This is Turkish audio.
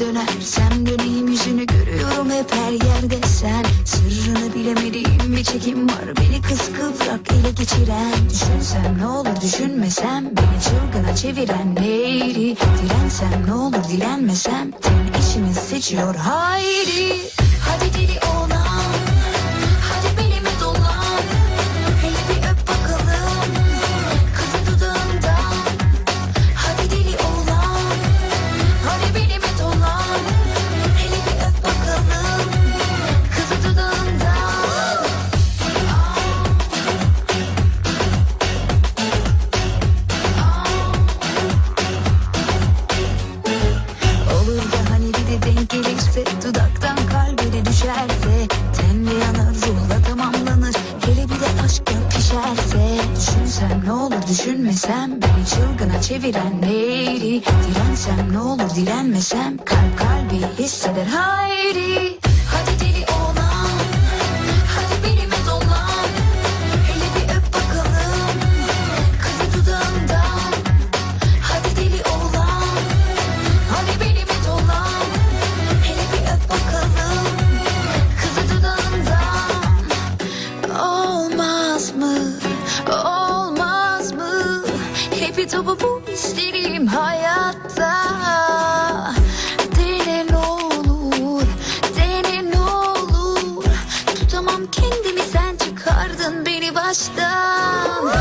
Dönersem döneyim yüzünü görüyorum her yerde sen. Bilemediğim bir çekim var beni kıskıvrak ele geçiren. Düşünsem ne olur düşünmesem beni çılgına çeviren neydi? Dirensem ne olur direnmesem ten içimi seçiyor haydi Hadi deli olan hadi belime dolan. Hele bir öp bakalım kızı dudağından. Hadi deli olan Hadi benim et Düşünsem ne olur düşünmesem Beni çılgına çeviren neydi? Dirensem ne olur direnmesem Kalp kalbi hisseder haydi Hepi topu bu isterim hayatta. Dene ne olur Dene ne olur. Tutamam kendimi sen çıkardın beni baştan